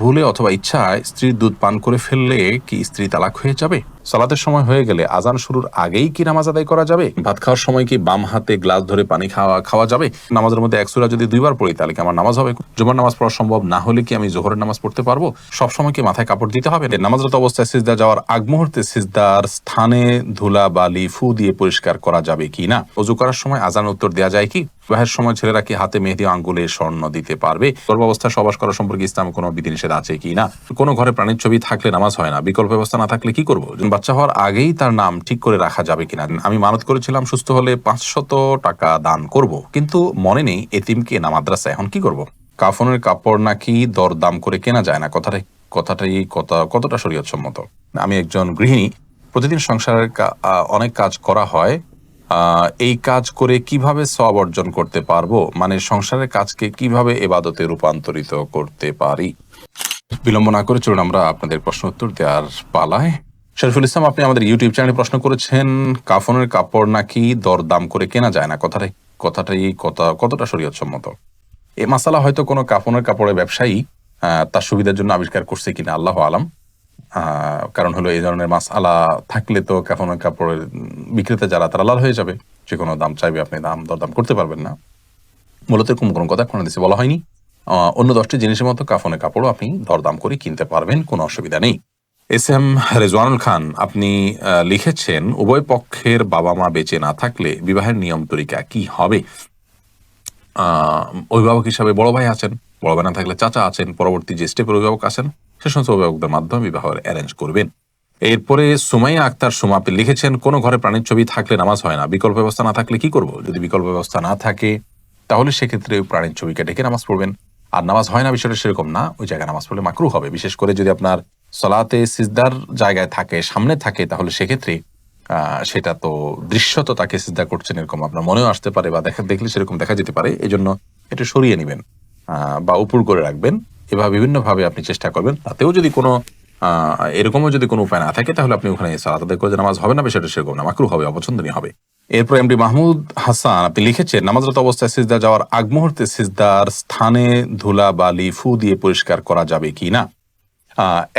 ভুলে অথবা ইচ্ছায় স্ত্রীর দুধ পান করে ফেললে কি স্ত্রী তালাক হয়ে যাবে? সালাতের সময় হয়ে গেলে আজান শুরুর আগেই কি নামাজ আদায় করা যাবে? ভাত খাওয়ার সময় কি বাম হাতে গ্লাস ধরে পানি খাওয়া খাওয়া যাবে? নামাজের মধ্যে এক সূরা যদি দুইবার পড়ি, তাহলে কি আমার নামাজ হবে? জুমার নামাজ পড়া সম্ভব না হলে কি আমি জোহরের নামাজ পড়তে পারব? সব সময় কি মাথায় কাপড় দিতে হবে? নামাজরত অবস্থায় সিজদা যাওয়ার আগ মুহূর্তে সিজদার স্থানে ধুলা, বালি, ফু দিয়ে পরিষ্কার করা যাবে কি না? অজু করার সময় আজান উত্তর দেওয়া যায় কি? বিবাহের সময় ছেলেরা কি হাতে মেহেদি আঙ্গুলে স্বর্ণ দিতে পারবে? গর্ভাবস্থায় সবাস করা সম্পর্কে ইসলামে কোনো বিধিনিষেধ আছে কি না? কোনো ঘরে প্রাণীর ছবি থাকলে নামাজ হয় না। বিকল্প ব্যবস্থা না থাকলে কি করব? বাচ্চা হওয়ার আগেই তার নাম ঠিক করে রাখা যাবে কিনা? আমি মানত করেছিলাম, সুস্থ হলে পাঁচশত টাকা দান করব। কিন্তু মনে নেই এতিমকে না মাদ্রাসা এখন কি করব? কাফনের কাপড় নাকি দরদাম করে কেনা যায় না? কথাটা কথাটাই কত কতটা শরীয়তসম্মত? আমি একজন গৃহিণী, প্রতিদিন সংসারের অনেক কাজ করা হয়। এই কাজ করে কীভাবে সব অর্জন করতে পারব? মানে সংসারের কাজকে কীভাবে এবাদতে রূপান্তরিত করতে পারি? বিলম্ব না করে চলুন আমরা আপনাদের প্রশ্ন উত্তর দেওয়ার পালায়। শরীফুল ইসলাম, আপনি আমাদের ইউটিউব চ্যানেলে প্রশ্ন করেছেন, কাফনের কাপড় নাকি দরদাম করে কেনা যায় না? কথাটাই কথাটাই কথা কতটা শরীয়তসম্মত? এ মাসালা হয়তো কোনো কাফনের কাপড়ের ব্যবসায়ী তার সুবিধার জন্য আবিষ্কার করছে কিনা, আল্লাহ আলাম। কারণ হলো এই ধরনের মাসালা থাকলে তো কাফনের কাপড়ের বিক্রেতা যারা, তারা লাল হয়ে যাবে। যে কোনো দাম চাইবে, আপনি দাম দরদাম করতে পারবেন না। মূলত এরকম কোনো কথা কোনো দিছে বলা হয়নি। অন্য দশটি জিনিসের মতো কাফনের কাপড়ও আপনি দরদাম করে কিনতে পারবেন, কোনো অসুবিধা নেই। এস এম রেজওয়ানুল খান, আপনি লিখেছেন, উভয় পক্ষের বাবা মা বেঁচে না থাকলে বিবাহের নিয়ম তরিকা কি হবে? অভিভাবক হিসাবে বড় ভাই আছেন, বড় ভাই না থাকলে চাচা আছেন, পরবর্তী যে স্টেপের অভিভাবক আছেন, সে সমস্ত অভিভাবকদের মাধ্যমে বিবাহ অ্যারেঞ্জ করবেন। এরপরে সুমাইয়া আক্তার, সুমা লিখেছেন, কোন ঘরে প্রাণীর ছবি থাকলে নামাজ হয় না, বিকল্প ব্যবস্থা না থাকলে কি করব? যদি বিকল্প ব্যবস্থা না থাকে, তাহলে সেক্ষেত্রে ওই প্রাণীর ছবিকে ডেকে নামাজ পড়বেন। আর নামাজ হয় না বিষয়টা সেরকম না, ওই জায়গায় নামাজ পড়লে মাকরু হবে। বিশেষ করে যদি আপনার সলাতে সিজদার জায়গায় থাকে, সামনে থাকে, তাহলে সেক্ষেত্রে সেটা তো দৃশ্যত তাকে সিজদা করছেন এরকম আপনার মনেও আসতে পারে বা দেখা, দেখলে সেরকম দেখা যেতে পারে এই জন্য এটা সরিয়ে নেবেন বা উপর করে রাখবেন, এভাবে বিভিন্নভাবে আপনি চেষ্টা করবেন, তাতেও যদি কোনো এরকমও যদি কোনো উপায় না থাকে, তাহলে আপনি ওখানে সালাত আদায় করে নামাজ হবে না, বিষয়টা সেরকম না মাকরু হবে, অপছন্দনীয় হবে। এরপর এমডি মাহমুদ হাসান, আপনি লিখেছেন, নামাজরত অবস্থায় সিজদা যাওয়ার আগ মুহূর্তে সিজদার স্থানে ধুলা বালি ফু দিয়ে পরিষ্কার করা যাবে কি না?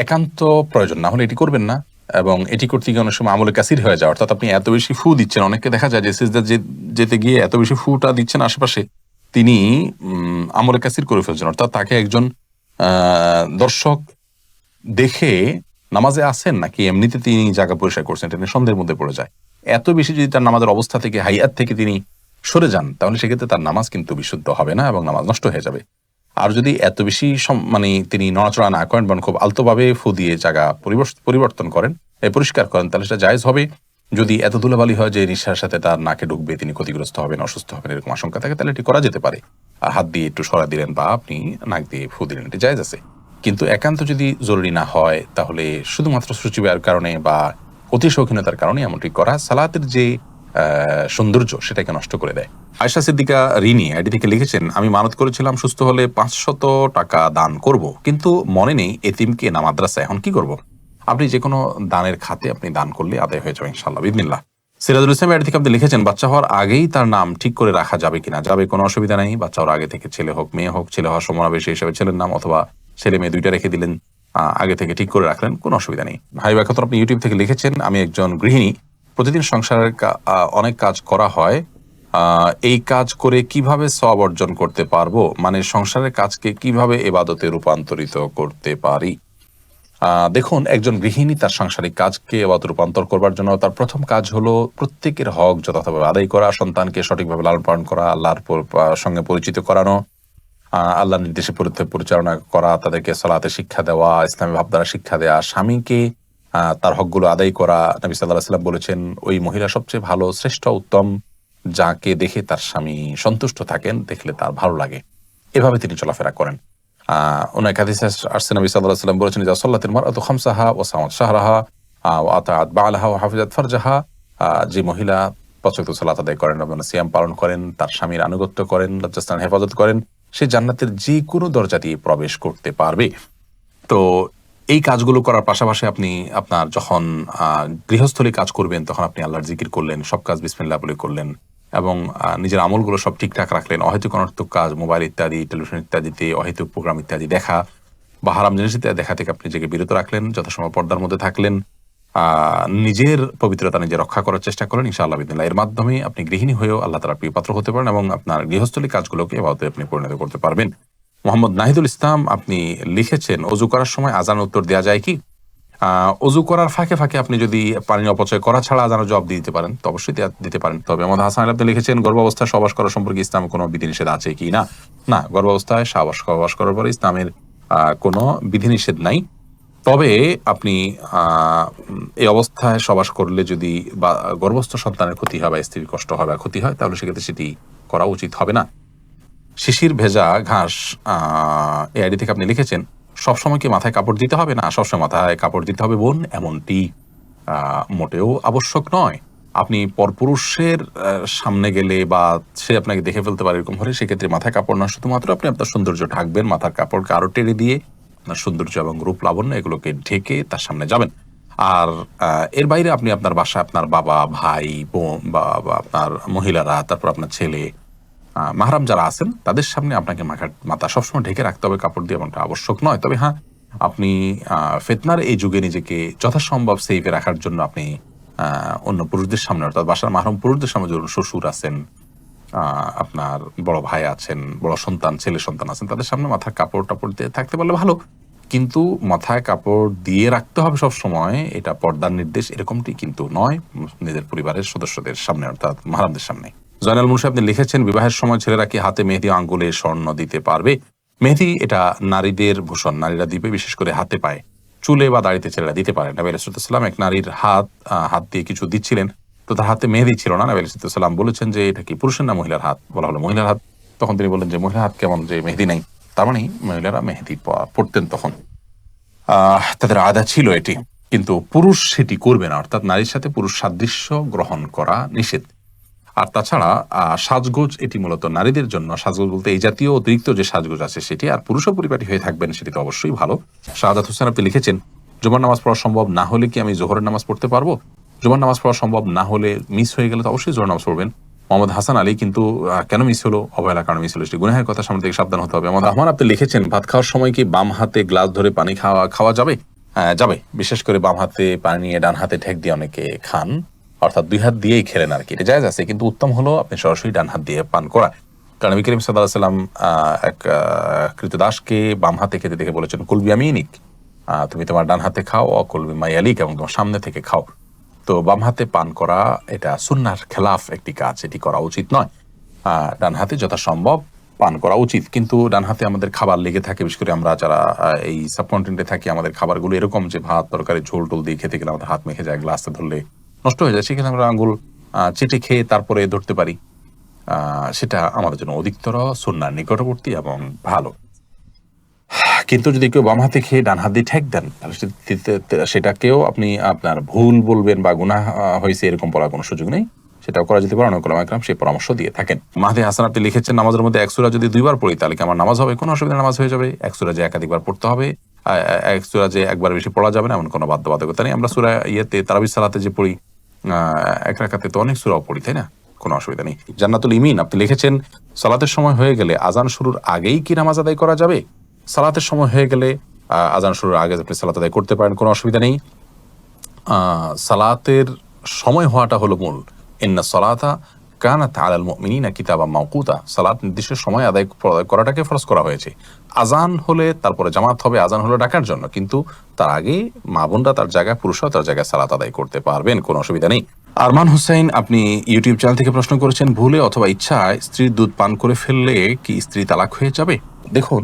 একান্ত প্রয়োজন। না হলে এটি করবেন না। এবং এটি করতে গিয়ে অনেক সময় আমলে কাসির হয়ে যায় অর্থাৎ আপনি এত বেশি ফু দিচ্ছেন। অনেককে দেখা যায় যে সিজদা যেতে গিয়ে এত বেশি ফুটা দিচ্ছেন আশেপাশে, তিনি আমলে কাসির করে ফেলছেন। অর্থাৎ তাকে একজন দর্শক দেখে নামাজে আসেন নাকি এমনিতে তিনি জায়গা পরিষ্কার করছেন এটা সন্দেহের মধ্যে পড়ে যায়। এত বেশি যদি তার নামাজের অবস্থা থেকে, হাইয়াত থেকে তিনি সরে যান, তাহলে সেক্ষেত্রে তার নামাজ কিন্তু বিশুদ্ধ হবে না এবং নামাজ নষ্ট হয়ে যাবে। আর যদি এত বেশি মানে তিনি নড়াচড়া না করেন বরং খুব আলতোভাবে ফু দিয়ে জায়গা পরিবর্তন করেন পরিষ্কার করেন, তাহলে সেটা জায়েজ হবে। যদি এত ধুলাবালি হয় যে নিঃশ্বাসের সাথে তার নাকে ঢুকবে, তিনি ক্ষতিগ্রস্ত হবেন, অসুস্থ হবেন, এরকম আশঙ্কা থাকে, তাহলে এটি করা যেতে পারে। আর হাত দিয়ে একটু সরা দিলেন বা আপনি নাক দিয়ে ফু দিলেন, এটি জায়েজ আছে। কিন্তু একান্ত যদি জরুরি না হয়, তাহলে শুধুমাত্র সূচিবায়ের কারণে বা অতি শৌখিনতার কারণে এমনটি করা, সালাতের যে সৌন্দর্য সেটাকে নষ্ট করে দেয়। আয়সা সিদ্দিকা রিনি আইডি থেকে লিখেছেন, আমি মানত করেছিলাম সুস্থ হলে পাঁচশত টাকা দান করব, কিন্তু মনে নেই এতিমকে না মাদ্রাসা এখন কি করব? আপনি যে কোনো দানের খাতে আপনি দান করলে আদায় হয়ে যাবে ইনশাল্লাহ বিদিনিল্লাহ সিরাজুল ইসলাম আইডি থেকে আপনি লিখেছেন, বাচ্চা হওয়ার আগেই তার নাম ঠিক করে রাখা যাবে কিনা? যাবে কোনো অসুবিধা নেই। বাচ্চা হওয়ার আগে থেকে ছেলে হোক, মেয়ে হোক, ছেলে হওয়ার সমাবেশে হিসেবে ছেলের নাম অথবা ছেলে মেয়ে দুইটা রেখে দিলেন আগে থেকে ঠিক করে রাখলেন, কোনো অসুবিধা নেই। ভাই ব্যাখ্যাত আপনি ইউটিউব থেকে লিখেছেন, আমি একজন গৃহিণী প্রতিদিন সংসারের অনেক কাজ করা হয়। এই কাজ করে কীভাবে সব অর্জন করতে পারব? মানে সংসারের কাজকে কীভাবে এবাদতে রূপান্তরিত করতে পারি? দেখুন, একজন গৃহিণী তার সাংসারিক কাজকে এবাদত রূপান্তর করবার জন্য তার প্রথম কাজ হলো প্রত্যেকের হক যথাযথভাবে আদায় করা, সন্তানকে সঠিকভাবে লালন পালন করা, আল্লাহর সঙ্গে পরিচিত করানো আল্লাহ নির্দেশে পরিচালনা করা, তাদেরকে সালাতে শিক্ষা দেওয়া, ইসলামী ভাবধারা শিক্ষা দেওয়া স্বামীকে তার হকগুলো আদায় করা। নবী সাল্লাহ সাল্লাম বলেছেন ওই মহিলা সবচেয়ে ভালো শ্রেষ্ঠ উত্তম যাকে দেখে তার স্বামী সন্তুষ্ট থাকেন দেখলে তার ভালো লাগে। এভাবে তিনি চলাফেরা করেন। ওনার হাদিসে আসছে নবী আলাইহি সাল্লাম বলেছেন যে সাল্লাতিল মারআতু খামসাহা ওয়া সামাত শাহরাহা আহ, ওয়া আতাআত বা'লাহা ওয়া হাফিজাত ফারজাহা। যে মহিলা পাঁচ ওয়াক্ত সালাত আদায় করেন এবং সিয়াম পালন করেন তার স্বামীর আনুগত্য করেন লজ্জাস্থান হেফাজত করেন সে জান্নাতের যে কোনো দরজা দিয়ে প্রবেশ করতে পারবে। তো এই কাজগুলো করার পাশাপাশি আপনি আপনার যখন গৃহস্থলী কাজ করবেন, তখন আপনি আল্লাহর জিকির করলেন, সব কাজ বিসমিল্লাহ বলে করলেন এবং নিজের আমলগুলো সব ঠিকঠাক রাখলেন। অহেতুক অনর্থক কাজ, মোবাইল ইত্যাদি, টেলিভিশন ইত্যাদিতে, অহেতুক প্রোগ্রাম ইত্যাদি দেখা বা হারাম জিনিস দেখা থেকে আপনি নিজেকে বিরত রাখলেন যথাসময় পর্দার মধ্যে থাকলেন। নিজের পবিত্রতা নিজে রক্ষা করার চেষ্টা করেন ইনশাআল্লাহ বিদিল্লাহ এর মাধ্যমে আপনি গৃহিণী হয়েও আল্লাহ তালা প্রিয় পাত্র হতে পারেন এবং আপনার গৃহস্থলী কাজগুলোকে এভাবে আপনি পরিণত করতে পারবেন। মোহাম্মদ নাহিদুল ইসলাম, আপনি লিখেছেন, অজু করার সময় আজান উত্তর দেওয়া যায় কি? অজু করার ফাঁকে ফাঁকে আপনি যদি পানি অপচয় করা ছাড়া আজানের জবাব দিতে পারেন, তো অবশ্যই দিতে পারেন। তবে আমাদের হাসান আপনি লিখেছেন, গর্ভাবস্থায় সবাস করা সম্পর্কে ইসলামে কোনো বিধিনিষেধ আছে কি? না না, গর্ভাবস্থায় সাবাস সবাস করার পরে ইসলামের কোনো বিধিনিষেধ নাই। তবে আপনি এই অবস্থায় সবাস করলে যদি বা গর্ভস্থ সন্তানের ক্ষতি হয় বা স্ত্রীর কষ্ট হয় বা ক্ষতি হয়, তাহলে সেক্ষেত্রে সেটি করা উচিত হবে না। শিশির ভেজা ঘাস এই আইডি থেকে আপনি লিখেছেন, সবসময় কি মাথায় কাপড় দিতে হবে? না, সবসময় মাথায় কাপড় দিতে হবে বোন, এমনটি মোটেও আবশ্যক নয়। আপনি পরপুরুষের সামনে গেলে বা সে আপনাকে দেখে ফেলতে পারে এরকম হলে সেক্ষেত্রে মাথায় কাপড় না, শুধুমাত্র আপনি আপনার সৌন্দর্য ঢাকবেন, মাথার কাপড়কে আরও টেনে দিয়ে আপনার সৌন্দর্য এবং রূপ লাবণ্য এগুলোকে ঢেকে তার সামনে যাবেন। আর এর বাইরে আপনি আপনার বাসায় আপনার বাবা, ভাই, বোন বা আপনার মহিলারা, তারপর আপনার ছেলে মাহরাম যারা আছেন, তাদের সামনে আপনাকে মাথা মাথা সবসময় ঢেকে রাখতে হবে। কাপড় দিয়ে এমনটা আবশ্যক নয়। তবে হ্যাঁ আপনি ফেতনার এই যুগে নিজেকে যথাসম্ভব সেফে রাখার জন্য আপনি অন্য পুরুষদের সামনে, অর্থাৎ বাসার মাহরম পুরুষদের সামনে ধরুন শ্বশুর আছেন আপনার বড় ভাই আছেন, বড় সন্তান, ছেলে সন্তান আছেন, তাদের সামনে মাথার কাপড় টাপড় দিয়ে থাকতে পারলে ভালো। কিন্তু মাথায় কাপড় দিয়ে রাখতে হবে সব সময় এটা পর্দার নির্দেশ, এরকমটি কিন্তু নয়। নিজের পরিবারের সদস্যদের সামনে, অর্থাৎ মাহারামদের সামনে। জয়নাল মুন্সি, আপনি লিখেছেন, বিবাহের সময় ছেলেরা কি হাতে মেহেদি আঙ্গুলে স্বর্ণ দিতে পারবে? মেহেদি এটা নারীদের ভূষণ, নারীরা দিবে, বিশেষ করে হাতে পায়। চুলে বা দাড়িতে ছেলেরা দিতে পারে নবী আলাইসালাম এক নারীর হাত হাত দিয়ে কিছু দিচ্ছিলেন, তো তার হাতে মেহেদি ছিল না। নবী আলাইসালাম বলেছেন যে, এটা কি পুরুষের না মহিলার হাত? বলা হলো মহিলার হাত। তখন তিনি বললেন যে, মহিলার হাত কেমন যে মেহেদি নাই। তার মানে মহিলারা মেহেদি পড়তেন তখন। তাদের আদা ছিল এটি, কিন্তু পুরুষ সেটি করবে না। অর্থাৎ নারীর সাথে পুরুষ সাদৃশ্য গ্রহণ করা নিষেধ। আর তাছাড়া সাজগোজ এটি মূলত নারীদের জন্য। সাজগোজ বলতে এই জাতীয় অতিরিক্ত যে সাজগোজ আছে সেটি আর পুরুষও পরিপাটি হয়ে থাকবেন সেটি তো অবশ্যই ভালো। শাহাদাত হোসেন আপনি লিখেছেন জুমার নামাজ পড়া সম্ভব না হলে কি আমি জোহরের নামাজ পড়তে পারব? জুমার নামাজ পড়া সম্ভব না হলে মিস হয়ে গেলে তো অবশ্যই জোহর নামাজ পড়বেন। মোহাম্মদ হাসান আলী কিন্তু কেন মিস হলো? অবহেলা কারণে মিস হলো। সেটি গুনাহের কথা সামনে থেকে সাবধান হতে হবে। মোহাম্মদ রহমান আপনি লিখেছেন ভাত খাওয়ার সময় কি বাম হাতে গ্লাস ধরে পানি খাওয়া খাওয়া যাবে? হ্যাঁ, যাবে। বিশেষ করে বাম হাতে পানি নিয়ে ডান হাতে ঠেক দিয়ে অনেকে খান। অর্থাৎ দুই হাত দিয়েই খেলেন আর কি। জায়জ আছে কিন্তু উত্তম হলো আপনি সরাসরি ডান হাত দিয়ে পান করা। কারণ নবী করিম সাল্লাম এক কৃতদাসকে বাম হাতে খেতে দেখে বলেছেন কুলবি আমিনিক। আহ, তুমি তোমার ডান হাতে খাও অকুলবি মাইয়ালিক এবং তোমার সামনে থেকে খাও। তো বাম হাতে পান করা এটা সুন্নার খেলাফ একটি কাজ এটি করা উচিত নয়। ডান হাতে যথাসম্ভব পান করা উচিত। কিন্তু ডান হাতে আমাদের খাবার লেগে থাকে বিশেষ করে আমরা যারা এই সাবকন্টিনেন্টে থাকি আমাদের খাবারগুলো এরকম যে ভাত তরকারি ঝোল টোল দিয়ে খেতে গেলে আমাদের হাত মেখে যায় গ্লাসে ধরলে নষ্ট হয়ে যায় সেখানে আমরা আঙ্গুল চেটে খেয়ে তারপরে ধরতে পারি। সেটা আমাদের জন্য অধিকতর সুন্নার নিকটবর্তী এবং ভালো। কিন্তু যদি কেউ বাম হাতে খেয়ে ডান হাত দিয়ে ঠেক দেন তাহলে সেটাকেও আপনি আপনার ভুল বলবেন বা আহ, হয়েছে এরকম বলার কোনো সুযোগ নেই। সেটাও করা যেতে পারে অনেক একরাম সেই পরামর্শ দিয়ে থাকেন। মাহাদি হাসান আপনি লিখেছেন নামাজের মধ্যে এক সূরা যদি দুইবার পড়ি তাহলে কি আমার নামাজ হবে? কোনো অসুবিধা নামাজ হয়ে যাবে। এক সূরা যে একাধিকবার পড়তে হবে এক সুরা যে একবার বেশি পড়া যাবে না এমন কোনো বাধ্যবাধকতা নেই। আমরা সূরা ইয়েতে তারাবিস সালাতে যে পড়ি এক রাখাতে তো অনেক সুরাও পড়ি, তাই না? কোনো অসুবিধা নেই। জান্নাতুল ইমিন, আপনি লিখেছেন, সালাতের সময় হয়ে গেলে আজান শুরুর আগেই কি নামাজ আদায় করা যাবে? সালাতের সময় হয়ে গেলে আজান শুরুর আগে আপনি সালাত আদায় করতে পারেন, কোনো অসুবিধা নেই। সালাতের সময় হওয়াটা হলো মূল। ইন্না সলাতা কানাত আলাল মুমিনিনা কিতাবা মাওকুতা সালাত নির্দিষ্ট সময় আদায় করাটাকে ফরজ করা হয়েছে। আজান হলে তারপরে জামাত হবে, আজান হলো ডাকার জন্য। কিন্তু তার আগে মা বোনরা তার জায়গায় পুরুষরাও তার জায়গায় সালাত আদায় করতে পারবেন, কোনো অসুবিধা নেই। আরমান হুসাইন, আপনি ইউটিউব চ্যানেল থেকে প্রশ্ন করেছেন, ভুলে অথবা ইচ্ছায় স্ত্রীর দুধ পান করে ফেললে কি স্ত্রী তালাক হয়ে যাবে? দেখুন,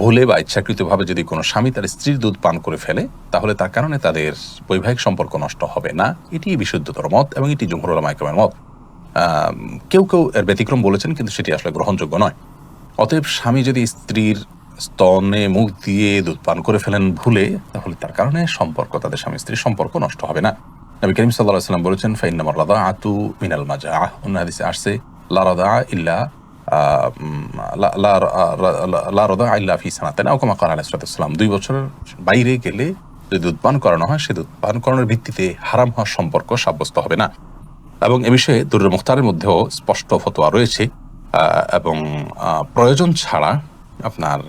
ভুলে বা ইচ্ছাকৃতভাবে যদি কোনো স্বামী তার স্ত্রীর দুধ পান করে ফেলে, তাহলে তার কারণে তাদের বৈবাহিক সম্পর্ক নষ্ট হবে না। এটি বিশুদ্ধতর মত এবং এটি জমহুর মাইকমের মত। কেউ কেউ এর ব্যতিক্রম বলেছেন কিন্তু সেটি আসলে গ্রহণযোগ্য নয়। অতএব স্বামী যদি স্ত্রীর স্তনে মুখ দিয়ে দুধ পান করে ফেলেন ভুলে তাহলে তার কারণে সম্পর্ক তাদের স্বামী স্ত্রীর সম্পর্ক নষ্ট হবে না। নবী করিম সাল্লাহ সাল্লাম বলেছেন ফাইন্নামার রাদা আতু মিনাল মাজা আহ অন্য হাদিসে আসছে লা রাদা ইল্লা আহ, উম, লা- লা- রা- লা- লা রাদা ইল্লা ফি সানাতান আও কামা ক্বালা আলাইহিস সালাম দুই বছরের বাইরে গেলে যদি দুধ পান করানো হয় সে দুধ পান করানোর ভিত্তিতে হারাম হওয়ার সম্পর্ক সাব্যস্ত হবে না। এবং এ বিষয়ে দুরুল মুখতারের মধ্যেও স্পষ্ট ফতোয়া রয়েছে এবং প্রয়োজন ছাড়া আপনার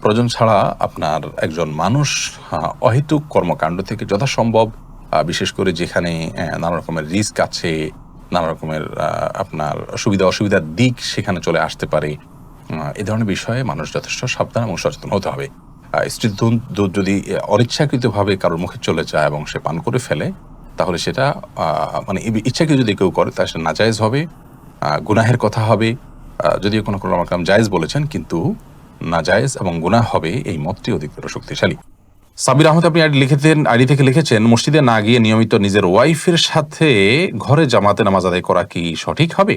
প্রয়োজন ছাড়া আপনার একজন মানুষ অহেতুক কর্মকাণ্ড থেকে যথাসম্ভব বিশেষ করে যেখানে নানা রকমের রিস্ক আছে নানা রকমের আপনার সুবিধা অসুবিধার দিক সেখানে চলে আসতে পারে এ ধরনের বিষয়ে মানুষ যথেষ্ট সাবধান এবং সচেতন হতে হবে। আহ, স্ত্রীর দুধ যদি অনিচ্ছাকৃতভাবে কারোর মুখে চলে যায় এবং সে পান করে ফেলে তাহলে সেটা মানে ইচ্ছাকে যদি কেউ করে, তাহলে সেটা নাজায়েজ হবে গুনাহের কথা হবে যদিও কোনো কোনো রকম জায়েজ বলেছেন, কিন্তু নাজায়েজ এবং গুনাহ হবে এই মতটি অধিকতর শক্তিশালী। সাবির আহমেদ আপনি আইডি লিখেছেন আইডি থেকে লিখেছেন, মসজিদে না গিয়ে নিয়মিত নিজের ওয়াইফের সাথে ঘরে জামাতে নামাজ আদায় করা কি সঠিক হবে?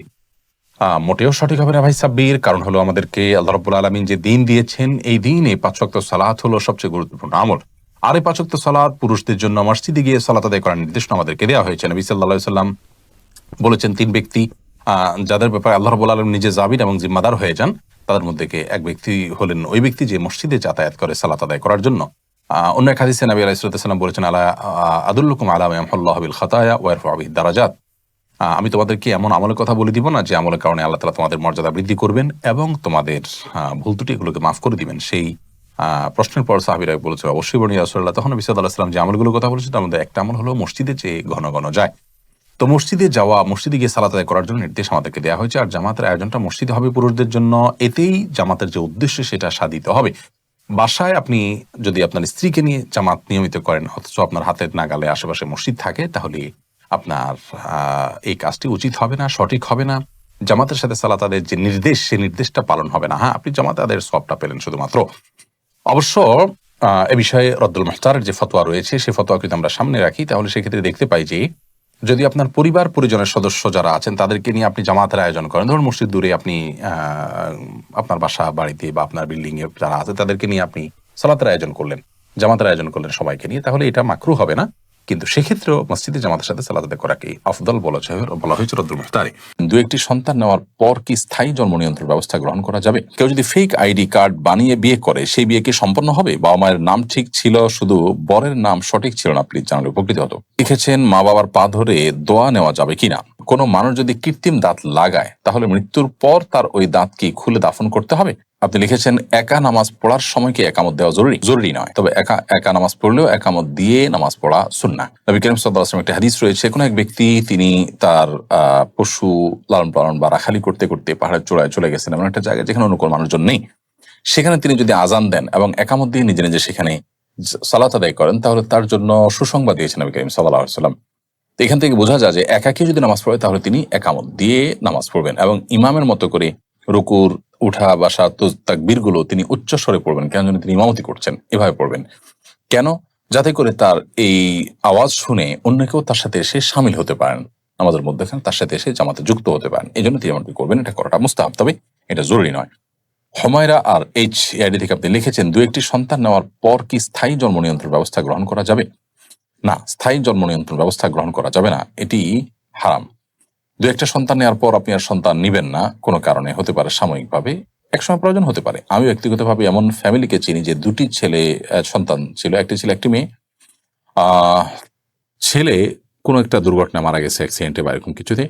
মোটেও সঠিক হবে না ভাই সাব্বির, কারণ হলো আমাদেরকে আল্লাহ রব্বুল আলমিন যে দিন দিয়েছেন, এই দিনে পাঁচক্ত সালাত হলো সবচেয়ে গুরুত্বপূর্ণ আমল। আর এই পাঁচক্ত সালাত, পুরুষদের জন্য মসজিদে গিয়ে সালাত আদায় করার নির্দেশনা আমাদেরকে দেওয়া হয়েছে। নবী সাল্লাহ সাল্লাম বলেছেন, তিন ব্যক্তি যাদের ব্যাপারে আল্লাহ রবুল আলম নিজে জাবির এবং জিম্মাদার হয়ে যান, তাদের মধ্যে এক ব্যক্তি হলেন ওই ব্যক্তি যে মসজিদে যাতায়াত করে সালাত আদায় করার জন্য। অন্য এক হাদিসে নবী আলাইসালাম বলেছেন, আলা আদুল্লুকুম আলাম আহমুল্লাহবিল খাতায়া ওয়ারফ আবিদ দারাজাত। আমি তোমাদেরকে এমন আমলের কথা বলে দিব না, যে আমলের কারণে আল্লাহ তালা তোমাদের মর্যাদা বৃদ্ধি করবেন এবং তোমাদের ভুল ত্রুটি এগুলোকে মাফ করে দিবেন। সেই প্রশ্নের পর সাহাবিরা বলেছে অবশ্যই বর্ণীয় রাসুল্লাহ তখন আল্লাহ সাল্লাম যে আমলগুলোর কথা বলেছে তার মধ্যে একটা আমল হলো মসজিদে যে ঘন ঘন যায়। তো মসজিদে যাওয়া, মসজিদে গিয়ে সালাত আদায় করার জন্য নির্দেশ আমাদেরকে দেওয়া হয়েছে। আর জামাতের আয়োজনটা মসজিদে হবে পুরুষদের জন্য। এতেই জামাতের যে উদ্দেশ্য, সেটা সাধিত হবে। বাসায় আপনি যদি আপনার স্ত্রীকে নিয়ে জামাত নিয়মিত করেন, অথচ আপনার হাতের নাগালে আশেপাশে মসজিদ থাকে, তাহলে আপনার এই কাজটি উচিত হবে না, সঠিক হবে না। জামাতের সাথে সালাত আদায়ের যে নির্দেশ সেই নির্দেশটা পালন হবে না। হ্যাঁ আপনি জামাত আদায়ের সবটা পেলেন শুধুমাত্র। অবশ্য এ বিষয়ে রদ্দুল মুহতারের যে ফতোয়া রয়েছে সেই ফতোয়া যদি আমরা সামনে রাখি, তাহলে সেক্ষেত্রে দেখতে পাই যে, যদি আপনার পরিবার পরিজনের সদস্য যারা আছেন, তাদেরকে নিয়ে আপনি জামাতের আয়োজন করেন। ধরুন মসজিদ দূরে আপনি আপনার বাসা, বাড়িতে বা আপনার বিল্ডিংয়ে যারা আছে, তাদেরকে নিয়ে আপনি সালাতের আয়োজন করলেন, জামাতের আয়োজন করলেন সবাইকে নিয়ে, তাহলে এটা মাকরু হবে না। কিন্তু সেক্ষেত্রেও মসজিদে জামাতের সাথে সালাত আদায় করাকে আফদল বলা বলা হয়েছে রদ্দুল দু একটি সন্তান নেওয়ার পর কি স্থায়ী জন্ম নিয়ন্ত্রণ ব্যবস্থা গ্রহণ করা যাবে? কেউ যদি ফেক আইডি কার্ড বানিয়ে বিয়ে করে, সেই বিয়ে কি সম্পন্ন হবে? বাবা মায়ের নাম ঠিক ছিল, শুধু বরের নাম সঠিক ছিল না প্লিজ জানালে উপকৃত হতো। লিখেছেন, মা বাবার পা ধরে দোয়া নেওয়া যাবে কিনা কোনো মানুষ যদি কৃত্রিম দাঁত লাগায়, তাহলে মৃত্যুর পর তার ওই দাঁত কি খুলে দাফন করতে হবে? আপনি লিখেছেন, একা নামাজ পড়ার সময় কি একামত দেওয়া জরুরি? জরুরি নয়। তবে একা একা নামাজ পড়লেও একামত দিয়ে নামাজ পড়া সুন্না নবী করিম সাল্লাহ একটা হাদিস রয়েছে, কোনো এক ব্যক্তি তিনি তার পশু লালন পালন বা রাখালি করতে করতে পাহাড়ের চূড়ায় চলে গেছেন এমন একটা জায়গায় যেখানে অনুকূল মানুষজন নেই। সেখানে তিনি যদি আজান দেন এবং একামত দিয়ে নিজে নিজে সেখানে সালাত আদায় করেন, তাহলে তার জন্য সুসংবাদ দিয়েছেন নবী করিম সাল্লাহ সাল্লাম এখান থেকে বোঝা যায় যে একাকে যদি নামাজ পড়ে, তাহলে তিনি একামত দিয়ে নামাজ পড়বেন এবং ইমামের মতো করে রুকুর, উঠা, বাসা তাকবীরগুলো তিনি উচ্চ স্বরে পড়বেন কেন যেন তিনি ইমামতি করছেন, এভাবে পড়বেন। কেন? যাতে করে তার এই আওয়াজ শুনে অন্য কেউ তার সাথে এসে সামিল হতে পারেন। আমাদের মধ্যেখানে তার সাথে এসে জামাতে যুক্ত হতে পারেন। এই জন্য তিনি করবেন, এটা করাটা মুস্তাহাব, তবে এটা জরুরি নয়। হমায়রা আর এইচ এআইডি থেকে আপনি লিখেছেন, দু একটি সন্তান নেওয়ার পর কি স্থায়ী জন্ম নিয়ন্ত্রণ ব্যবস্থা গ্রহণ করা যাবে? না, স্থায়ী জন্ম নিয়ন্ত্রণ ব্যবস্থা গ্রহণ করা যাবে না, এটি হারাম। দু একটা সন্তান নেওয়ার পর আপনি আর সন্তান নিবেন না, কোনো কারণে, হতে পারে সাময়িকভাবে। একসময় প্রয়োজন হতে পারে। আমি ব্যক্তিগতভাবে এমন ফ্যামিলিকে চিনি যে দুটি ছেলে সন্তান ছিল, একটি ছিল, একটি মেয়ে। ছেলে কোনো একটা দুর্ঘটনা মারা গেছে অ্যাক্সিডেন্টে বা এরকম কিছুতে।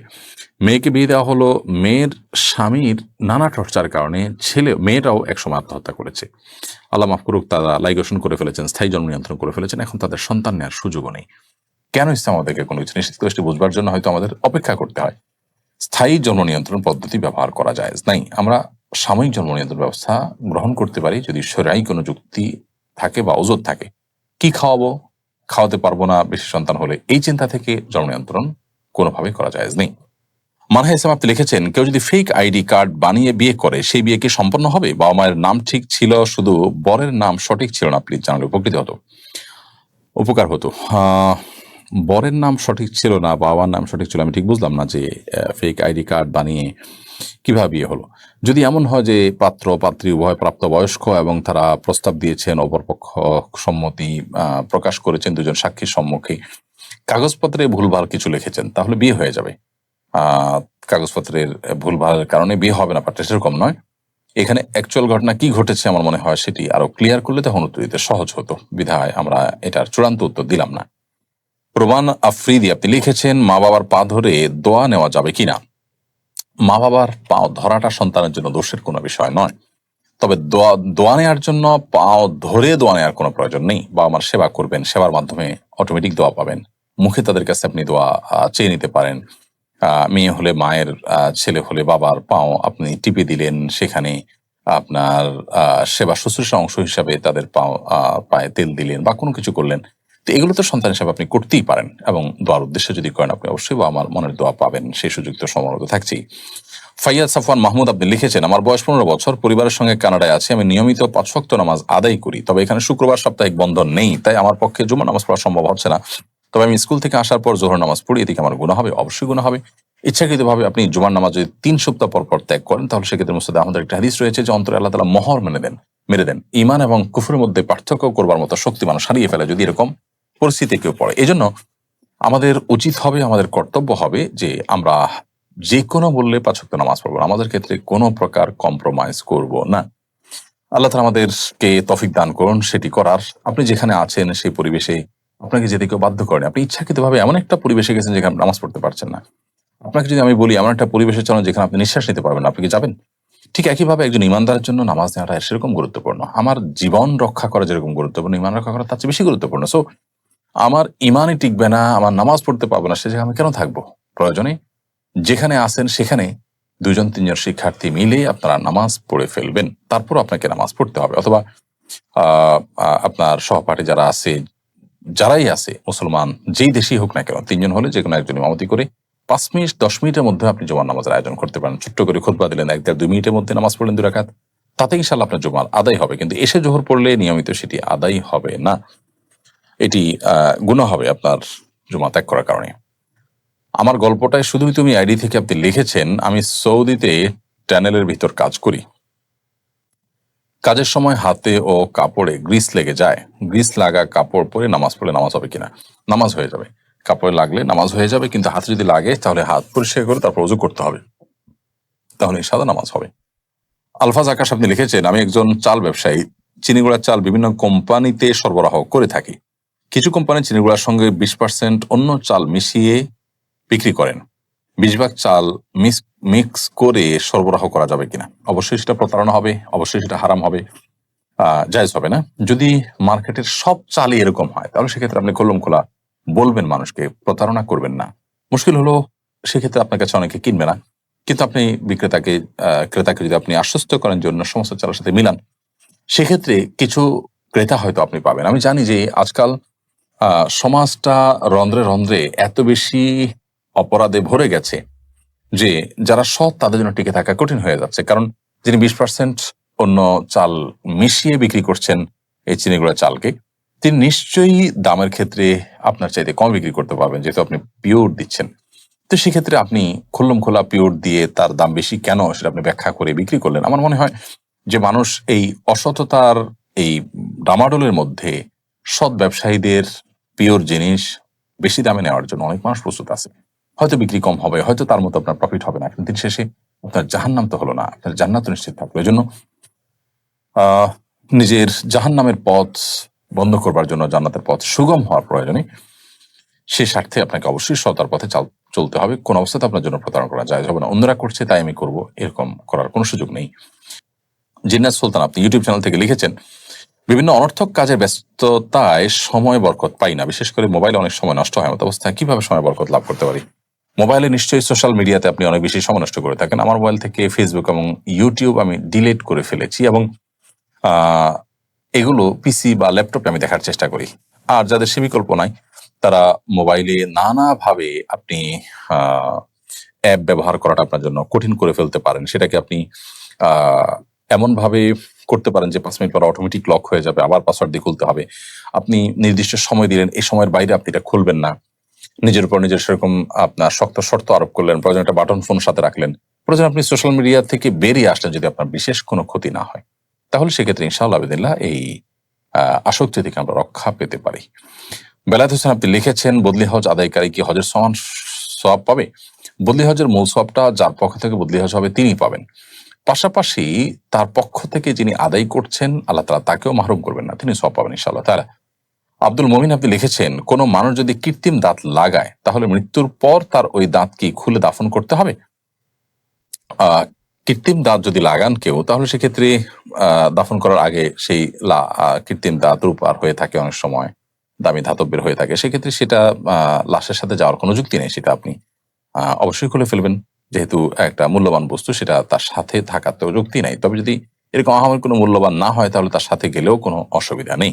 মেয়েকে বিয়ে দেওয়া হলো, মেয়ের স্বামীর নানা টর্চার কারণে ছেলে মেয়েরাও একসময় আত্মহত্যা করেছে। আল্লাহ মাফ করুক, তারা লাইগেশন করে ফেলেছেন, স্থায়ী জন্ম নিয়ন্ত্রণ করে ফেলেছেন, এখন তাদের সন্তান নেওয়ার সুযোগও নেই। কেন ইসলাম আমাদেরকে কোনো কিছু নিষেধ করে বুঝবার জন্য হয়তো আমাদের অপেক্ষা করতে হয়? স্থায়ী জন্ম নিয়ন্ত্রণ পদ্ধতি ব্যবহার করা যায়। নাই, আমরা সাময়িক জন্ম নিয়ন্ত্রণ ব্যবস্থা গ্রহণ করতে পারি যদি সরাই কোনো যুক্তি থাকে বা ওজোর থাকে। কি খাওয়াবো? খাওয়াতে পারব না বেশি সন্তান হলে। এই চিন্তা থেকে জন্ম নিয়ন্ত্রণ কোনোভাবে করা যায় নেই। মানহা ইসলাম আপনি লিখেছেন, কেউ যদি ফেক আইডি কার্ড বানিয়ে বিয়ে করে, সেই বিয়ে কি সম্পন্ন হবে? বাবা মায়ের নাম ঠিক ছিল, শুধু বরের নাম সঠিক ছিল না প্লিজ জানালে উপকৃত হতো। উপকার হতো। বরের নাম সঠিক ছিল না, বাবার নাম সঠিক ছিল আমি ঠিক বুঝলাম না যে ফেক আইডি কার্ড বানিয়ে কীভাবে বিয়ে হলো। যদি এমন হয় যে পাত্র, পাত্রী উভয় প্রাপ্তবয়স্ক এবং তারা প্রস্তাব দিয়েছেন, অপরপক্ষ সম্মতি প্রকাশ করেছেন, দুজন সাক্ষীর সম্মুখে কাগজপত্রে ভুলভাল কিছু লিখেছেন, তাহলে বিয়ে হয়ে যাবে। কাগজপত্রের ভুলভালের কারণে বিয়ে হবে না পারটা সেরকম নয়। এখানে অ্যাকচুয়াল ঘটনা কি ঘটেছে আমার মনে হয় সেটি আরও ক্লিয়ার করলে তখন উত্তর দিতে সহজ হতো। বিধায় আমরা এটার চূড়ান্ত উত্তর দিলাম না। প্রমাণ আফ্রিদি আপনি লিখেছেন, মা বাবার পা ধরে দোয়া নেওয়া যাবে কিনা? মা বাবার পা ধরাটা সন্তানের জন্য দোষের কোনো বিষয় নয়। তবে দোয়া দোয়া নেওয়ার জন্য পাও ধরে দোয়া নেওয়ার কোনো প্রয়োজন নেই। বা আমার সেবা করবেন, সেবার মাধ্যমে অটোমেটিক দোয়া পাবেন। মুখে তাদের কাছে আপনি দোয়া চেয়ে নিতে পারেন। মেয়ে হলে মায়ের ছেলে হলে বাবার পাও আপনি টিপে দিলেন, সেখানে আপনার সেবা শুশ্রূষা অংশ হিসাবে তাদের পাও পায়ে তেল দিলেন বা কোনো কিছু করলেন। তো এগুলো তো সন্তান হিসাবে আপনি করতেই পারেন এবং দোয়ার উদ্দেশ্যে যদি করেন, আপনি অবশ্যই বা আমার মনের দোয়া পাবেন। সেই সুযোগ তো সমানত থাকছেই। ফাইয়াদ সাফওয়ান মাহমুদ আপনি লিখেছেন, আমার বয়স পনেরো বছর, পরিবারের সঙ্গে কানাডায় আছি, আমি নিয়মিত পাঁচ ওয়াক্ত নামাজ আদায় করি। তবে এখানে শুক্রবার সাপ্তাহিক বন্ধ নেই, তাই আমার পক্ষে জুমা নামাজ পড়া সম্ভব হচ্ছে না। তবে আমি স্কুল থেকে আসার পর জোহর নামাজ পড়ি, এদিকে আমার গুণা হবে, অবশ্যই গুণা হবে। ইচ্ছাকৃতভাবে আপনি জুমার নামাজ যদি তিন সপ্তাহ পর পর ত্যাগ করেন, তাহলে সেক্ষেত্রে মুস্তাদ আমাদের একটা হাদিস রয়েছে যে, অন্তরে আল্লাহ তালা মহর মেনে দেন, মেরে দেন। ইমান এবং কুফুরের মধ্যে পার্থক্য করবার মতো শক্তি মানুষ হারিয়ে ফেলে যদি এরকম পরিস্থিতি কেউ পড়ে। এজন্য আমাদের উচিত হবে, আমাদের কর্তব্য হবে যে আমরা যে কোনো বললে পাঁচক্ত নামাজ পড়ব। আমাদের ক্ষেত্রে কোনো প্রকার কম্প্রোমাইজ করব না। আল্লাহ তালা আমাদেরকে তফিক দান করুন, সেটি করার। আপনি যেখানে আছেন সেই পরিবেশে আপনাকে যেতে কেউ বাধ্য করেন। আপনি ইচ্ছাকৃতভাবে এমন একটা পরিবেশে গেছেন যেখানে নামাজ পড়তে পারছেন না। আপনাকে যদি আমি বলি, এমন একটা পরিবেশে চলেন যেখানে আপনি নিঃশ্বাস নিতে পারবেন আপনি কি যাবেন? ঠিক একইভাবে একজন ইমানদারের জন্য নামাজ নেওয়াটা সেরকম গুরুত্বপূর্ণ। আমার জীবন রক্ষা করা যেরকম গুরুত্বপূর্ণ, ইমান রক্ষা করা তার চেয়ে বেশি গুরুত্বপূর্ণ। সো আমার ইমানই টিকবে না, আমার নামাজ পড়তে পারব না, সে আমি কেন থাকব? প্রয়োজনে যেখানে আসেন সেখানে দুজন তিনজন শিক্ষার্থী মিলে আপনারা নামাজ পড়ে ফেলবেন। তারপর আপনাকে নামাজ পড়তে হবে। অথবা আপনার সহপাঠী যারা আছে, যারাই আছে, মুসলমান, যেই দেশেই হোক না কেন, তিনজন হলে যে কোনো একজন ইমামতি করে পাঁচ মিনিট, দশ মিনিটের মধ্যে আপনি জুমার নামাজের আয়োজন করতে পারেন। ছোট্ট করে খুতবা দিলেন, এক দেড়, দুই মিনিটের মধ্যে নামাজ পড়লেন দু রাকাত তাতে ইনশাল্লাহ আপনার জুমার আদায় হবে। কিন্তু এসে জোহর পড়লে নিয়মিত সেটি আদায় হবে না। এটি গুণা হবে আপনার জুমা ত্যাগ করার কারণে। আমার গল্পটায় শুধুই তুমি আইডি থেকে আপনি লিখেছেন, আমি সৌদিতে ট্যানেলের ভিতর কাজ করি। কাজের সময় হাতে ও কাপড়ে গ্রিস লেগে যায়। গ্রিস লাগা কাপড় পরে নামাজ পড়লে নামাজ হবে কিনা? নামাজ হয়ে যাবে। কাপড়ে লাগলে নামাজ হয়ে যাবে, কিন্তু হাতে যদি লাগে, তাহলে হাত পরিষ্কার করে তারপর উজু করতে হবে। তাহলে সাদা নামাজ হবে। আলফাজ আকাশ আপনি লিখেছেন, আমি একজন চাল ব্যবসায়ী। চিনিগুড়ার চাল বিভিন্ন কোম্পানিতে সরবরাহ করে থাকি। কিছু কোম্পানি চিনিগুড়ার সঙ্গে বিশ পার্সেন্ট অন্য চাল মিশিয়ে বিক্রি করেন। বিশ ভাগ চাল মিক্স মিক্স করে সরবরাহ করা যাবে কিনা। অবশ্যই সেটা প্রতারণা হবে, অবশ্যই সেটা হারাম হবে জায়জ হবে না। যদি মার্কেটের সব চালই এরকম হয়, তাহলে সেক্ষেত্রে আপনি কলম খোলা বলবেন মানুষকে, প্রতারণা করবেন না। মুশকিল হলো সেক্ষেত্রে আপনার কাছে অনেকে কিনবে না। কিন্তু আপনি বিক্রেতাকে ক্রেতাকে যদি আপনি আশ্বস্ত করেন যে অন্য সমস্ত চালের সাথে মিলান, সেক্ষেত্রে কিছু ক্রেতা হয়তো আপনি পাবেন। আমি জানি যে আজকাল সমাজটা রন্ধ্রে রন্ধ্রে এত বেশি অপরাধে ভরে গেছে যে যারা সৎ তাদের জন্য টিকে থাকা কঠিন হয়ে যাচ্ছে। কারণ যিনি বিশ পার্সেন্ট অন্য চাল মিশিয়ে বিক্রি করছেন এই চিনিগুড়া চালকে, তিনি নিশ্চয়ই দামের ক্ষেত্রে আপনার চাইতে কম বিক্রি করতে পারবেন, যেহেতু আপনি পিওর দিচ্ছেন। তো সেক্ষেত্রে আপনি খুল্লম খোলা পিওর দিয়ে তার দাম বেশি কেন সেটা আপনি ব্যাখ্যা করে বিক্রি করলেন? আমার মনে হয় যে মানুষ এই অসততার এই ডামাডোলের মধ্যে সৎ ব্যবসায়ীদের পিওর জিনিস বেশি দামে নেওয়ার জন্য অনেক মানুষ প্রস্তুত আছে। হয়তো বিক্রি কম হবে, হয়তো তার মতো আপনার প্রফিট হবে না দিন শেষে আপনার জাহান্নাম তো হলো না, আপনার জান্নাত নিশ্চিত এই জন্য নিজের জাহান্নামের পথ বন্ধ করবার জন্য, জান্নাতের পথ সুগম হওয়ার প্রয়োজনে সে স্বার্থে আপনাকে অবশ্যই সতার পথে চাল- চলতে হবে। কোন অবস্থাতে আপনার জন্য প্রতারণা করা যায় হবে না। অন্যরা করছে, তাই আমি করব, এরকম করার কোনো সুযোগ নেই। জিন্নাত সুলতান, আপনি ইউটিউব চ্যানেল থেকে লিখেছেন বিভিন্ন অনর্থক কাজের ব্যস্ততায় সময় বরকত পাই না। বিশেষ করে মোবাইলে অনেক সময় নষ্ট হয় এমত অবস্থায়। কীভাবে সময় বরকত লাভ করতে পারি? মোবাইলে নিশ্চয়ই সোশ্যাল মিডিয়াতে আপনি অনেক বেশি সময় নষ্ট করে থাকেন। আমার মোবাইল থেকে ফেসবুক এবং ইউটিউব আমি ডিলিট করে ফেলেছি এবং এগুলো পিসি বা ল্যাপটপে আমি দেখার চেষ্টা করি। আর যাদের সে বিকল্প নাই, তারা মোবাইলে নানাভাবে আপনি অ্যাপ ব্যবহার করাটা আপনার জন্য কঠিন করে ফেলতে পারেন। সেটাকে আপনি আহ, এমন ভাবে করতে পারেন যে পাঁচ মিনিট পর অটোমেটিক লক হয়ে যাবে আবার পাসওয়ার্ড দিয়ে খুলতে হবে। আপনি নির্দিষ্ট সময় দিলেন এই সময়ের বাইরে আপনি এটা খুলবেন না। নিজের উপর নিজের সেরকম আপনার শক্ত শর্ত আরোপ করলেন প্রয়োজন একটা বাটন ফোন সাথে রাখলেন। প্রয়োজন আপনি সোশ্যাল মিডিয়া থেকে বেরিয়ে আসলেন যদি আপনার বিশেষ কোনো ক্ষতি না হয়। তাহলে সেক্ষেত্রে ইনশাআল্লাহ আবেদিল্লাহ এই আসক্তি থেকে আমরা রক্ষা পেতে পারি। বেলায়েত হোসেন আপনি লিখেছেন বদলি হজ আদায়কারী কি হজের সমান সব পাবে? বদলি হজের মূল সবটা যার পক্ষ থেকে বদলি হজ হবে তিনি পাবেন। পাশাপাশি তার পক্ষ থেকে যিনি আদায় করছেন, আল্লাহ তালা তাকেও মাহরুম করবেন না, তিনি সব পাবেন ইনশাআল্লাহ। তারা আব্দুল মমিন আপনি লিখেছেন, কোন মানুষ যদি কৃত্রিম দাঁত লাগায়, তাহলে মৃত্যুর পর তার ওই দাঁত কি খুলে দাফন করতে হবে? কৃত্রিম দাঁত যদি লাগান কেউ, তাহলে সেক্ষেত্রে দাফন করার আগে সেই কৃত্রিম দাঁত রূপার হয়ে থাকে অনেক সময়, দামি ধাতবের হয়ে থাকে। সেক্ষেত্রে সেটা লাশের সাথে যাওয়ার কোনো যুক্তি নেই সেটা আপনি অবশ্যই খুলে ফেলবেন। যেহেতু একটা মূল্যবান বস্তু, সেটা তার সাথে থাকার তো যুক্তি নাই। তবে যদি এরকম আহামের কোনো মূল্যবান না হয়, তাহলে তার সাথে গেলেও কোনো অসুবিধা নেই।